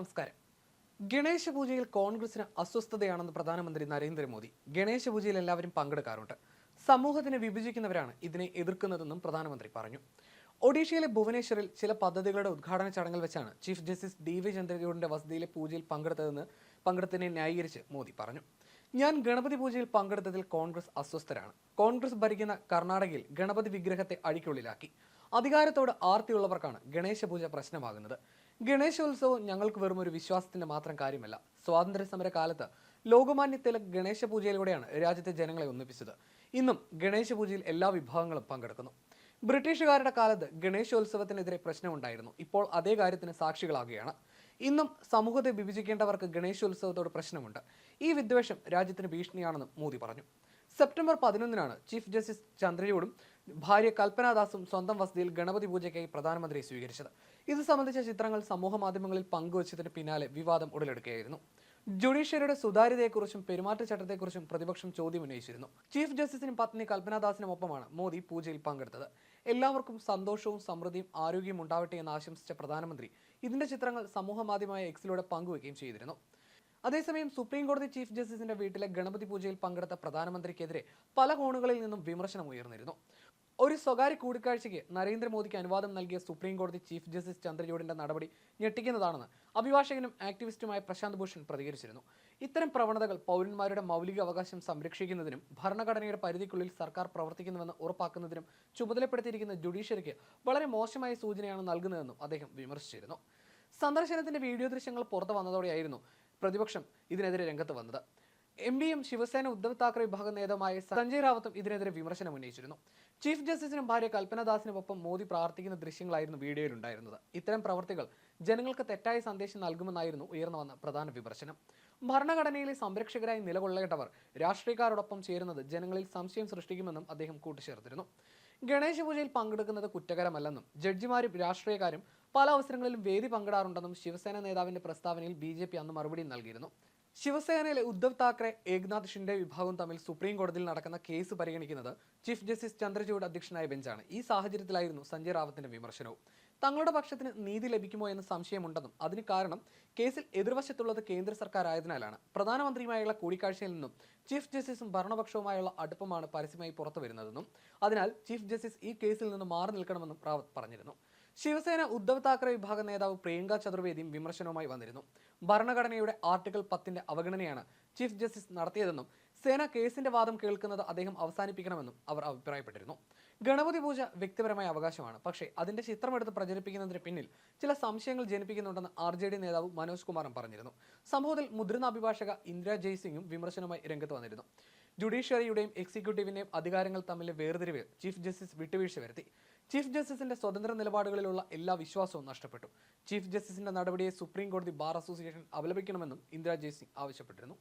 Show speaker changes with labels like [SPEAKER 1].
[SPEAKER 1] നമസ്കാരം. ഗണേശ പൂജയിൽ കോൺഗ്രസിന് അസ്വസ്ഥതയാണെന്ന് പ്രധാനമന്ത്രി നരേന്ദ്രമോദി. ഗണേശ പൂജയിൽ എല്ലാവരും പങ്കെടുക്കാറുണ്ട്. സമൂഹത്തിനെ വിഭജിക്കുന്നവരാണ് ഇതിനെ എതിർക്കുന്നതെന്നും പ്രധാനമന്ത്രി പറഞ്ഞു. ഒഡീഷയിലെ ഭുവനേശ്വറിൽ ചില പദ്ധതികളുടെ ഉദ്ഘാടന ചടങ്ങിൽ വെച്ചാണ് ചീഫ് ജസ്റ്റിസ് ഡി വി ചന്ദ്രചൂഡിന്റെ വസതിയിലെ പൂജയിൽ പങ്കെടുത്തതെന്ന് പങ്കെടുത്തതിനെ ന്യായീകരിച്ച് മോദി പറഞ്ഞു. ഞാൻ ഗണപതി പൂജയിൽ പങ്കെടുത്തതിൽ കോൺഗ്രസ് അസ്വസ്ഥരാണ്. കോൺഗ്രസ് ഭരിക്കുന്ന കർണാടകയിൽ ഗണപതി വിഗ്രഹത്തെ അഴിക്കുള്ളിലാക്കി. അധികാരത്തോട് ആർത്തിയുള്ളവർക്കാണ് ഗണേശ പൂജ പ്രശ്നമാകുന്നത്. ഗണേശോത്സവം ഞങ്ങൾക്ക് വെറും ഒരു വിശ്വാസത്തിന്റെ മാത്രം കാര്യമല്ല. സ്വാതന്ത്ര്യ സമര കാലത്ത് ലോകമാന്യ തിലക് ഗണേശ പൂജയിലൂടെയാണ് രാജ്യത്തെ ജനങ്ങളെ ഒന്നിപ്പിച്ചത്. ഇന്നും ഗണേശ പൂജയിൽ എല്ലാ വിഭാഗങ്ങളും പങ്കെടുക്കുന്നു. ബ്രിട്ടീഷുകാരുടെ കാലത്ത് ഗണേശോത്സവത്തിനെതിരെ പ്രശ്നമുണ്ടായിരുന്നു. ഇപ്പോൾ അതേ കാര്യത്തിന് സാക്ഷികളാകുകയാണ്. ഇന്നും സമൂഹത്തെ വിഭജിക്കേണ്ടവർക്ക് ഗണേശോത്സവത്തോട് പ്രശ്നമുണ്ട്. ഈ വിദ്വേഷം രാജ്യത്തിന് ഭീഷണിയാണെന്നും മോദി പറഞ്ഞു. സെപ്റ്റംബർ പതിനൊന്നിനാണ് ചീഫ് ജസ്റ്റിസ് ചന്ദ്രചൂഡും ഭാര്യ കൽപ്പനാദാസും സ്വന്തം വസതിയിൽ ഗണപതി പൂജയ്ക്കായി പ്രധാനമന്ത്രിയെ സ്വീകരിച്ചത്. ഇത് സംബന്ധിച്ച ചിത്രങ്ങൾ സമൂഹ മാധ്യമങ്ങളിൽ പങ്കുവച്ചതിന് പിന്നാലെ വിവാദം ഉടലെടുക്കുകയായിരുന്നു. ജുഡീഷ്യറിയുടെ സുതാര്യതയെക്കുറിച്ചും പെരുമാറ്റച്ചട്ടത്തെക്കുറിച്ചും പ്രതിപക്ഷം ചോദ്യം ഉന്നയിച്ചിരുന്നു. ചീഫ് ജസ്റ്റിസിനും പത്നി കൽപ്പനാദാസിനും ഒപ്പമാണ് മോദി പൂജയിൽ പങ്കെടുത്തത്. എല്ലാവർക്കും സന്തോഷവും സമൃദ്ധിയും ആരോഗ്യവും ഉണ്ടാവട്ടെ എന്ന് ആശംസിച്ച പ്രധാനമന്ത്രി ഇതിന്റെ ചിത്രങ്ങൾ സമൂഹ മാധ്യമമായ എക്സിലൂടെ പങ്കുവയ്ക്കുകയും ചെയ്തിരുന്നു. അതേസമയം സുപ്രീം കോടതി ചീഫ് ജസ്റ്റിസിന്റെ വീട്ടിലെ ഗണപതി പൂജയിൽ പങ്കെടുത്ത പ്രധാനമന്ത്രിക്കെതിരെ പല കോണുകളിൽ നിന്നും വിമർശനം ഉയർന്നിരുന്നു. ഒരു സ്വകാര്യ കൂടിക്കാഴ്ചയ്ക്ക് നരേന്ദ്രമോദിക്ക് അനുവാദം നൽകിയ സുപ്രീം കോടതി ചീഫ് ജസ്റ്റിസ് ചന്ദ്രചൂഡിന്റെ നടപടി ഞെട്ടിക്കുന്നതാണെന്ന് അഭിഭാഷകനും ആക്ടിവിസ്റ്റുമായ പ്രശാന്ത് ഭൂഷൺ പ്രതികരിച്ചിരുന്നു. ഇത്തരം പ്രവണതകൾ പൗരന്മാരുടെ മൗലിക അവകാശം സംരക്ഷിക്കുന്നതിനും ഭരണഘടനയുടെ പരിധിക്കുള്ളിൽ സർക്കാർ പ്രവർത്തിക്കുന്നുവെന്ന് ഉറപ്പാക്കുന്നതിനും ചുമതലപ്പെടുത്തിയിരിക്കുന്ന ജുഡീഷ്യറിക്ക് വളരെ മോശമായ സൂചനയാണ് നൽകുന്നതെന്നും അദ്ദേഹം വിമർശിച്ചിരുന്നു. സന്ദർശനത്തിന്റെ വീഡിയോ ദൃശ്യങ്ങൾ പുറത്തു വന്നതോടെയായിരുന്നു പ്രതിപക്ഷം ഇതിനെതിരെ രംഗത്ത് വന്നത്. എം പിയും ശിവസേന ഉദ്ധവ് താക്കറെ വിഭാഗം നേതാവുമായ സഞ്ജയ് റാവത്തും ഇതിനെതിരെ വിമർശനം ഉന്നയിച്ചിരുന്നു. ചീഫ് ജസ്റ്റിസിനും ഭാര്യ കൽപ്പനദാസിനുമൊപ്പം മോദി പ്രാർത്ഥിക്കുന്ന ദൃശ്യങ്ങളായിരുന്നു വീഡിയോയിൽ ഉണ്ടായിരുന്നത്. ഇത്തരം പ്രവർത്തികൾ ജനങ്ങൾക്ക് തെറ്റായ സന്ദേശം നൽകുമെന്നായിരുന്നു ഉയർന്നു വന്ന പ്രധാന വിമർശനം. ഭരണഘടനയിലെ സംരക്ഷകരായി നിലകൊള്ളേണ്ടവർ രാഷ്ട്രീയക്കാരോടൊപ്പം ചേരുന്നത് ജനങ്ങളിൽ സംശയം സൃഷ്ടിക്കുമെന്നും അദ്ദേഹം കൂട്ടിച്ചേർത്തിരുന്നു. ഗണേശ പൂജയിൽ പങ്കെടുക്കുന്നത് കുറ്റകരമല്ലെന്നും ജഡ്ജിമാരും രാഷ്ട്രീയക്കാരും പല അവസരങ്ങളിലും വേദി പങ്കിടാറുണ്ടെന്നും ശിവസേന നേതാവിന്റെ പ്രസ്താവനയിൽ ബി അന്ന് മറുപടി നൽകിയിരുന്നു. ശിവസേനയിലെ ഉദ്ധവ് താക്കറെ ഏക്നാഥ് ഷിൻഡെ വിഭാഗവും തമ്മിൽ സുപ്രീം കോടതിയിൽ നടക്കുന്ന കേസ് പരിഗണിക്കുന്നത് ചീഫ് ജസ്റ്റിസ് ചന്ദ്രചൂഡ് അധ്യക്ഷനായ ബെഞ്ചാണ്. ഈ സാഹചര്യത്തിലായിരുന്നു സഞ്ജയ് റാവത്തിന്റെ വിമർശനവും. തങ്ങളുടെ പക്ഷത്തിന് നീതി ലഭിക്കുമോ എന്ന സംശയമുണ്ടെന്നും അതിന് കാരണം കേസിൽ എതിർവശത്തുള്ളത് കേന്ദ്ര സർക്കാർ ആയതിനാലാണ് പ്രധാനമന്ത്രിയുമായുള്ള കൂടിക്കാഴ്ചയിൽ നിന്നും ചീഫ് ജസ്റ്റിസും ഭരണപക്ഷവുമായുള്ള അടുപ്പമാണ് പരസ്യമായി പുറത്തു വരുന്നതെന്നും അതിനാൽ ചീഫ് ജസ്റ്റിസ് ഈ കേസിൽ നിന്ന് മാറി നിൽക്കണമെന്നും റാവത്ത് പറഞ്ഞിരുന്നു. ശിവസേന ഉദ്ധവ് താക്കറെ വിഭാഗം നേതാവ് പ്രിയങ്ക ചതുർവേദിയും വിമർശനവുമായി വന്നിരുന്നു. ഭരണഘടനയുടെ ആർട്ടിക്കിൾ പത്തിന്റെ അവഗണനയാണ് ചീഫ് ജസ്റ്റിസ് നടത്തിയതെന്നും സേന കേസിന്റെ വാദം കേൾക്കുന്നത് അദ്ദേഹം അവസാനിപ്പിക്കണമെന്നും അവർ അഭിപ്രായപ്പെട്ടിരുന്നു. ഗണപതി പൂജ വ്യക്തിപരമായ അവകാശമാണ് പക്ഷേ അതിന്റെ ചിത്രമെടുത്ത് പ്രചരിപ്പിക്കുന്നതിന് പിന്നിൽ ചില സംശയങ്ങൾ ജനിപ്പിക്കുന്നുണ്ടെന്ന് ആർ ജെ ഡി നേതാവ് മനോജ് കുമാറും പറഞ്ഞിരുന്നു. സംഭവത്തിൽ മുതിർന്ന അഭിഭാഷക ഇന്ദിരാ ജയ്സിംഗും വിമർശനവുമായി രംഗത്ത് വന്നിരുന്നു. ജുഡീഷ്യറിയുടെയും എക്സിക്യൂട്ടീവിന്റെയും അധികാരങ്ങൾ തമ്മിലെ വേർതിരിവ് ചീഫ് ജസ്റ്റിസ് വിട്ടുവീഴ്ച വരുത്തി. ചീഫ് ജസ്റ്റിസിന്റെ സ്വതന്ത്ര നിലപാടുകളിലുള്ള എല്ലാ വിശ്വാസവും നഷ്ടപ്പെട്ടു. ചീഫ് ജസ്റ്റിസിന്റെ നടപടിയെ സുപ്രീം കോടതി ബാർ അസോസിയേഷൻ അപലപിക്കണമെന്നും ഇന്ദിരാ ജയ്സിംഗ് ആവശ്യപ്പെട്ടിരുന്നു.